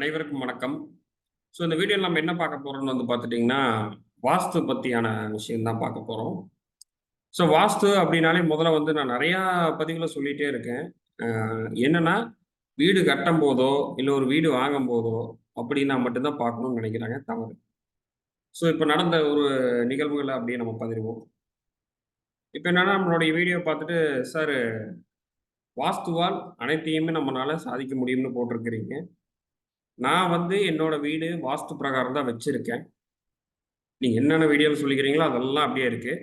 அனைவருக்கும் வணக்கம். ஸோ இந்த வீடியோவில் நம்ம என்ன பார்க்க போறோம்னு வந்து பார்த்துட்டிங்கன்னா வாஸ்து பற்றியான விஷயம்தான் பார்க்க போகிறோம் ஸோ வாஸ்து அப்படின்னாலே முதல்ல வந்து நான் நிறையா பதிவுகளை சொல்லிகிட்டே இருக்கேன். என்னென்னா என்னன்னா வீடு கட்டும் போதோ இல்லை ஒரு வீடு வாங்கும் போதோ அப்படின்னா மட்டும்தான் பார்க்கணும்னு நினைக்கிறாங்க தவறு. ஸோ இப்போ நடந்த ஒரு நிகழ்வுகளை அப்படியே நம்ம பதிர்வோம். இப்போ என்னன்னா நம்மளுடைய வீடியோ பார்த்துட்டு சார் வாஸ்துவால் அனைத்தையுமே நம்மளால சாதிக்க முடியும்னு போட்டிருக்கிறீங்க. நான் வந்து என்னோட வீடு வாஸ்து பிரகாரம் தான் வச்சிருக்கேன். நீங்கள் என்னென்ன வீடியோவில் சொல்லிக்கிறீங்களோ அதெல்லாம் அப்படியே இருக்கு.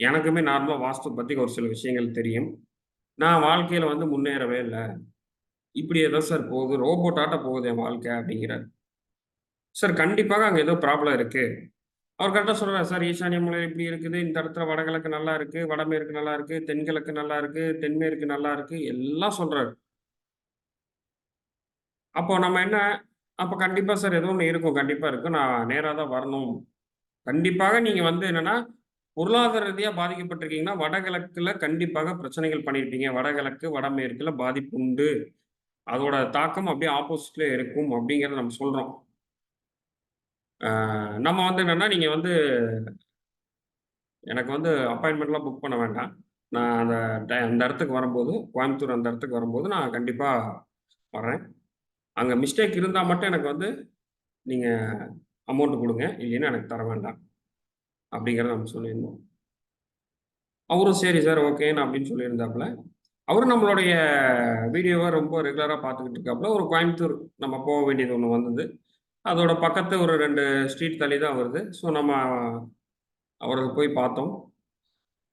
எனக்குமே நார்மலாக வாஸ்து பற்றி ஒரு சில விஷயங்கள் தெரியும். நான் வாழ்க்கையில் வந்து முன்னேறவே இல்லை. இப்படியே தான் சார் போகுது. ரோபோட்டாட்ட போகுது என் வாழ்க்கை அப்படிங்கிறார். சார் கண்டிப்பாக அங்கே ஏதோ ப்ராப்ளம் இருக்குது அவர் கரெக்டாக சொல்கிறார் சார் ஈசானிய மலை இப்படி இருக்குது. இந்த இடத்துல வடகிழக்கு நல்லா இருக்குது வடமேற்கு நல்லா இருக்குது தென்கிழக்கு நல்லா இருக்குது தென்மேற்கு நல்லா இருக்குது எல்லாம் சொல்கிறாரு அப்போ நம்ம என்ன அப்போ கண்டிப்பாக சார் ஏதோ ஒன்று இருக்கும். கண்டிப்பாக இருக்கும் நான் நேராக தான் வரணும். கண்டிப்பாக நீங்கள் வந்து என்னென்னா பொருளாதார ரீதியாக பாதிக்கப்பட்டிருக்கீங்கன்னா வடகிழக்கில் கண்டிப்பாக பிரச்சனைகள் பண்ணியிருப்பீங்க வடகிழக்கு வடமேற்கில் பாதிப்பு உண்டு. அதோட தாக்கம் அப்படியே ஆப்போசிட்ல இருக்கும் அப்படிங்கிறத நம்ம சொல்கிறோம் நம்ம வந்து என்னென்னா நீங்கள் வந்து எனக்கு வந்து அப்பாயின்மெண்ட்லாம் புக் பண்ண வேண்டாம். நான் அந்த டை- அந்த இடத்துக்கு வரும்போது கோயம்புத்தூர் அந்த இடத்துக்கு வரும்போது நான் கண்டிப்பாக வரேன் அங்கே மிஸ்டேக் இருந்தால் மட்டும் எனக்கு வந்து நீங்கள் அமௌண்ட் கொடுங்க. இல்லைன்னா எனக்கு தர வேண்டாம். அப்படிங்கிறத நம்ம சொல்லியிருந்தோம். அவரும் சரி சார் ஓகேன்னு அப்படின்னு சொல்லியிருந்தாப்புல. அவரும் நம்மளுடைய வீடியோவை ரொம்ப ரெகுலராக பார்த்துக்கிட்டு இருக்காப்புல. ஒரு கோயம்புத்தூர் நம்ம போக வேண்டியது ஒன்று வந்தது. அதோட பக்கத்து ஒரு ரெண்டு ஸ்ட்ரீட் தள்ளி தான் வருது. ஸோ நம்ம அவரை போய் பார்த்தோம்.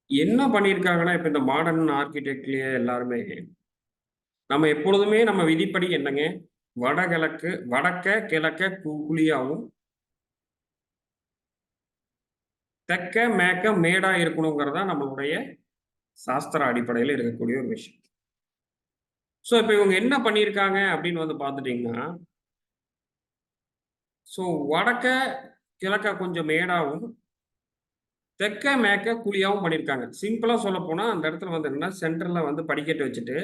என்ன பண்ணியிருக்காங்கன்னா இப்போ இந்த மாடர்ன் ஆர்கிடெக்ட்லேயே எல்லாருமே நம்ம எப்பொழுதுமே நம்ம விதிப்படி என்னங்க? வடகிழக்கு வடக்க கிழக்க குழியாகவும் தெக்க தெற்க மேற்க மேடா இருக்கணுங்கிறதா நம்மளுடைய சாஸ்திர அடிப்படையில் இருக்கக்கூடிய ஒரு விஷயம். ஸோ இப்போ இவங்க என்ன பண்ணியிருக்காங்க அப்படின்னு வந்து பார்த்துட்டிங்கன்னா ஸோ வடக்க கிழக்க கொஞ்சம் மேடாவும் தெற்க மேக்க குழியாகவும் பண்ணியிருக்காங்க சிம்பிளாக சொல்ல போனால் அந்த இடத்துல வந்து என்னன்னா சென்டரில் வந்து படிக்கட்டு வச்சுட்டு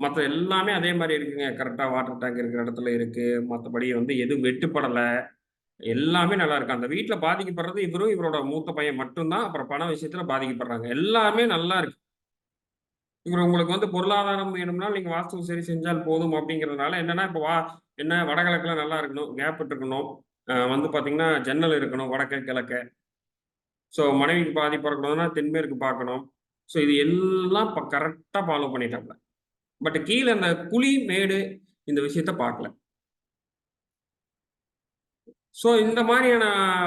மற்ற எல்லாமே அதே மாதிரி இருக்குங்க. கரெக்டாக வாட்டர் டேங்க் இருக்கிற இடத்துல இருக்குது மற்றபடி வந்து எதுவும் வெட்டுப்படலை. எல்லாமே நல்லா இருக்கு. அந்த வீட்டில் பாதிக்கப்படுறது இவரும் இவரோட மூத்த பையன் மட்டும்தான். அப்புறம் பண விஷயத்துல பாதிக்கப்படுறாங்க. எல்லாமே நல்லா இருக்கு. இவர் உங்களுக்கு வந்து பொருளாதாரம் வேணும்னா நீங்க வாஸ்து சரி செஞ்சால் போதும் அப்படிங்கிறதுனால என்னன்னா இப்போ வா என்ன வடகிழக்குல நல்லா இருக்கணும் கேப் இருக்கணும் வந்து பார்த்தீங்கன்னா ஜன்னல் இருக்கணும் வடக்கு கிழக்க. ஸோ மனைவிக்கு பாதி பிறக்கணும்னா தென்மேற்கு பார்க்கணும். ஸோ இது எல்லாம் இப்போ கரெக்டாக ஃபாலோ பண்ணிட்டாப்ல. பட் கீழே அந்த குழி மேடு இந்த விஷயத்த பார்க்கல. ஸோ இந்த மாதிரியான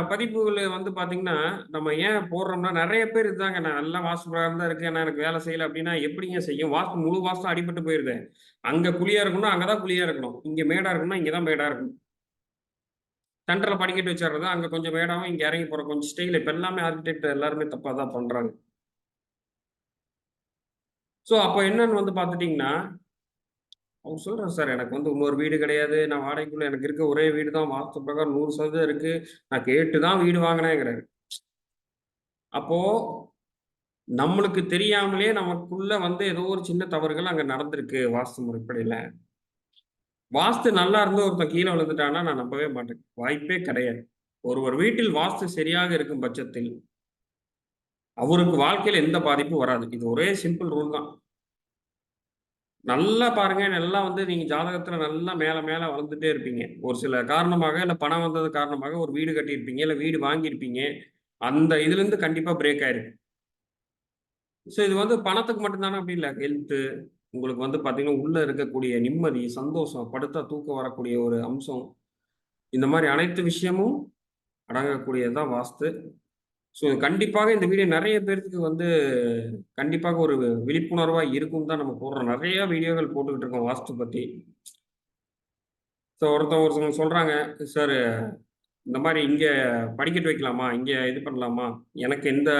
பதிப்புகள் வந்து பார்த்தீங்கன்னா நம்ம ஏன் போடுறோம்னா நிறைய பேர் இதுதாங்க நான் நல்லா வாஸ்து பிரகாரம் தான் இருக்கேன் நான் எனக்கு வேலை செய்யலை அப்படின்னா எப்படிங்க செய்யும்? வாஸ்து முழு வாஸ்து அடிபட்டு போயிருது. அங்கே குழியா இருக்கணும் அங்கே தான் குழியா இருக்கணும். இங்கே மேடா இருக்கணும் இங்கே தான் மேடா இருக்கணும். சென்டரில் படிக்கட்டு வச்சிடுறது அங்கே கொஞ்சம் மேடாவும் இங்கே இறங்கி போகிற கொஞ்சம் ஸ்டைல் இப்போ எல்லாமே ஆர்கிடெக்ட் எல்லாருமே தப்பாக தான் பண்ணுறாங்க ஸோ அப்போ என்னன்னு வந்து பார்த்துட்டிங்கன்னா அவர் சொல்கிறேன் சார் எனக்கு வந்து இன்னொரு வீடு கிடையாது. நான் வாடகைக்குள்ள எனக்கு இருக்க ஒரே வீடு தான். வாஸ்து பிரகாரம் நூறு சதவீதம் இருக்கு. நான் கேட்டு தான் வீடு வாங்கினேங்கிறாரு. அப்போது நம்மளுக்கு தெரியாமலே நமக்குள்ள வந்து ஏதோ ஒரு சின்ன தவறுகள் அங்கே நடந்திருக்கு வாஸ்து முறைப்படையில். வாஸ்து நல்லா இருந்து ஒருத்தன் கீழே விழுந்துட்டான்னா நான் நம்பவே மாட்டேன். வாய்ப்பே கிடையாது. ஒருவர் வீட்டில் வாஸ்து சரியாக இருக்கும் பட்சத்தில் அவருக்கு வாழ்க்கையில் எந்த பாதிப்பும் வராது. இது ஒரே சிம்பிள் ரூல் தான். நல்லா பாருங்க நல்லா வந்து நீங்க ஜாதகத்துல நல்லா மேல மேல வளர்ந்துட்டே இருப்பீங்க. ஒரு சில காரணமாக இல்ல பணம் வந்தது காரணமாக ஒரு வீடு கட்டியிருப்பீங்க இல்ல வீடு வாங்கியிருப்பீங்க. அந்த இதுல இருந்து கண்டிப்பா பிரேக் ஆயிருக்கு. ஸோ இது வந்து பணத்துக்கு மட்டும்தானே அப்படி இல்லை? ஹெல்த்து உங்களுக்கு வந்து பார்த்தீங்கன்னா உள்ள இருக்கக்கூடிய நிம்மதி சந்தோஷம் படுத்தா தூக்கம் வரக்கூடிய ஒரு அம்சம். இந்த மாதிரி அனைத்து விஷயமும் அடங்கக்கூடியதுதான் வாஸ்து. ஸோ கண்டிப்பாக இந்த வீடியோ நிறைய பேர்த்துக்கு வந்து கண்டிப்பாக ஒரு விழிப்புணர்வாக இருக்கும் தான் நம்ம போடுறோம். நிறைய வீடியோக்கள் போட்டுக்கிட்டு இருக்கோம் வாஸ்து பற்றி ஸோ ஒருத்தன் ஒருத்தவங்க சொல்கிறாங்க சார் இந்த மாதிரி இங்கே படிக்கட்டு வைக்கலாமா? இங்கே இது பண்ணலாமா? எனக்கு எந்த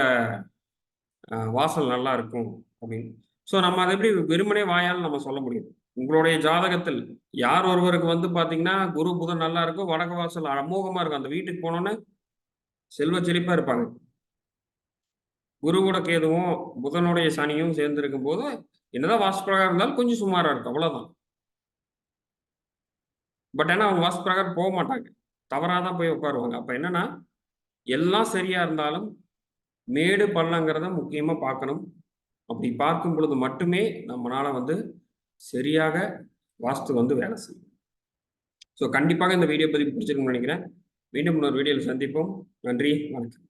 வாசல் நல்லா இருக்கும். அப்படின்னு. ஸோ நம்ம அதை எப்படி வெறுமனே வாயால் நம்ம சொல்ல முடியும் உங்களுடைய ஜாதகத்தில் யார் ஒருவருக்கு வந்து பார்த்தீங்கன்னா குரு புதன் நல்லா இருக்கும் வடக்கு வாசல் அமோகமாக இருக்கும் அந்த வீட்டுக்கு போனோன்னே செல்வ செழிப்பாக இருப்பாங்க குருவோட கேதுவும் புதனுடைய சனியும் சேர்ந்து இருக்கும் போது என்னதான் வாஸ்து பிரகாரம் இருந்தாலும் கொஞ்சம் சுமாராக இருக்கும் அவ்வளோதான் பட் ஆனால் அவங்க வாஸ்து பிரகாரம் போக மாட்டாங்க. தவறாக தான் போய் உட்காருவாங்க. அப்போ என்னன்னா, எல்லாம் சரியாக இருந்தாலும், மேடு பள்ளங்கிறத முக்கியமாக பார்க்கணும். அப்படி பார்க்கும் பொழுது மட்டுமே நம்மளால் வந்து சரியாக வாஸ்து வந்து வேலை செய்யும். ஸோ கண்டிப்பாக இந்த வீடியோ பதிவு பிடிச்சிருக்கும்னு நினைக்கிறேன். மீண்டும் இன்னொரு வீடியோவில் சந்திப்போம். நன்றி, வணக்கம்.